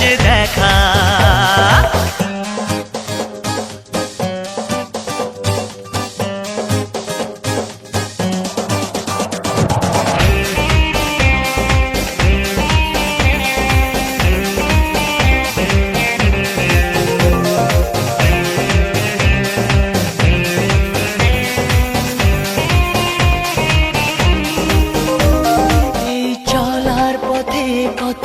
যে দেখা। কত